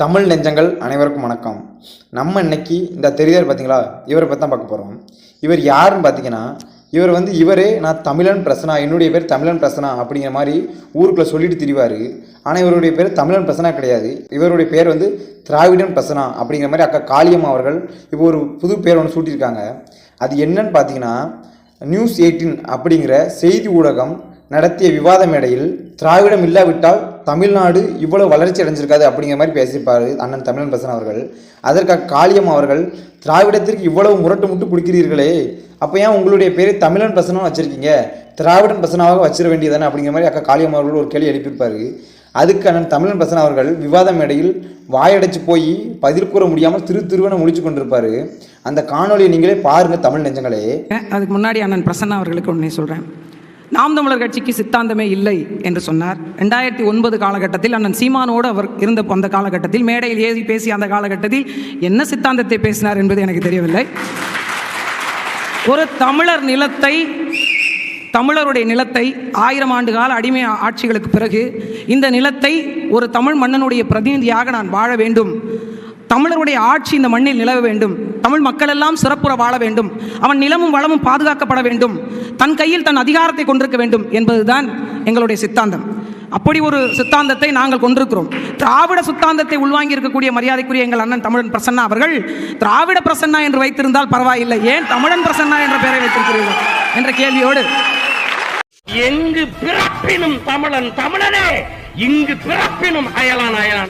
தமிழ் நெஞ்சங்கள் அனைவருக்கும் வணக்கம். நம்ம இன்னைக்கு இந்த தெரியார் பார்த்தீங்களா இவரை பற்றி தான் பார்க்க போகிறோம் இவர் யாருன்னு பார்த்தீங்கன்னா இவர் வந்து இவரே நான் தமிழன் பிரசனா என்னுடைய பேர் தமிழன் பிரசனா அப்படிங்கிற மாதிரி ஊருக்குள்ளே சொல்லிட்டு திரிவார். ஆனால் இவருடைய பேர் தமிழன் பிரசனா கிடையாது. இவருடைய பேர் வந்து திராவிடன் பிரசனா அப்படிங்கிற மாதிரி அக்கா காளியம்மா அவர்கள் இப்போ ஒரு புது பேர் ஒன்று சூட்டியிருக்காங்க. அது என்னன்னு பார்த்தீங்கன்னா நியூஸ் எயிட்டீன் அப்படிங்கிற செய்தி ஊடகம் நடத்திய விவாத மேடையில் திராவிடம் இல்லாவிட்டால் தமிழ்நாடு இவ்வளவு வளர்ச்சி அடைஞ்சிருக்காது அப்படிங்கிற மாதிரி பேசியிருப்பார் அண்ணன் தமிழன் பசன் அவர்கள். அதற்காக காளியம் அவர்கள் திராவிடத்திற்கு இவ்வளவு முரட்டு முட்டு கொடுக்கிறீர்களே அப்போ ஏன் உங்களுடைய பேரை தமிழன் பசனாக வச்சுருக்கீங்க? திராவிடன் பசனாக வச்சிட வேண்டியதானே அப்படிங்கிற மாதிரி அக்கா காளியம் அவர்கள் ஒரு கேள்வி எழுப்பியிருப்பார். அதுக்கு அண்ணன் தமிழன் பசன் அவர்கள் விவாத மேடையில் வாயடைச்சு போய் பதில் கூற முடியாமல் திரு திருவன முடிச்சு கொண்டிருப்பார். அந்த காணொலியை நீங்களே பாருங்க தமிழ் நெஞ்சங்களே. அதுக்கு முன்னாடி அண்ணன் பிரசன்னா அவர்களுக்கு ஒன்றே சொல்கிறேன் நாம் தமிழர் கட்சிக்கு சித்தாந்தமே இல்லை என்று சொன்னார். ரெண்டாயிரத்தி ஒன்பது காலகட்டத்தில் அண்ணன் சீமானோடு அவர் இருந்த அந்த காலகட்டத்தில் மேடையில் ஏறி பேசிய அந்த காலகட்டத்தில் என்ன சித்தாந்தத்தை பேசினார் என்பது எனக்கு தெரியவில்லை. ஒரு தமிழர் நிலத்தை தமிழருடைய நிலத்தை ஆயிரம் ஆண்டு கால அடிமை ஆட்சிகளுக்கு பிறகு இந்த நிலத்தை ஒரு தமிழ் மன்னனுடைய பிரதிநிதியாக நான் வாழ வேண்டும். தமிழருடைய ஆட்சி இந்த மண்ணில் நிலவ வேண்டும். தமிழ் மக்கள் எல்லாம் சிறப்புற வாழ வேண்டும். அவன் நிலமும் வளமும் பாதுகாக்கப்பட வேண்டும். தன் கையில் தன் அதிகாரத்தை கொண்டிருக்க வேண்டும் என்பதுதான் எங்களுடைய சித்தாந்தம். அப்படி ஒரு சித்தாந்தத்தை நாங்கள் கொண்டிருக்கிறோம். திராவிட சித்தாந்தத்தை உள்வாங்கி இருக்கக்கூடிய மரியாதைக்குரிய எங்கள் அண்ணன் தமிழன் பிரசன்னா அவர்கள் திராவிட பிரசன்னா என்று வைத்திருந்தால் பரவாயில்லை. ஏன் தமிழன் பிரசன்னா என்ற பெயரை வைத்திருக்கிறீர்கள்? என்ற கேள்வியோடு. எங்கு பிறப்பினும் தமிழன் தமிழனே இங்கு பிறப்பினும் அயலான் அயலான்.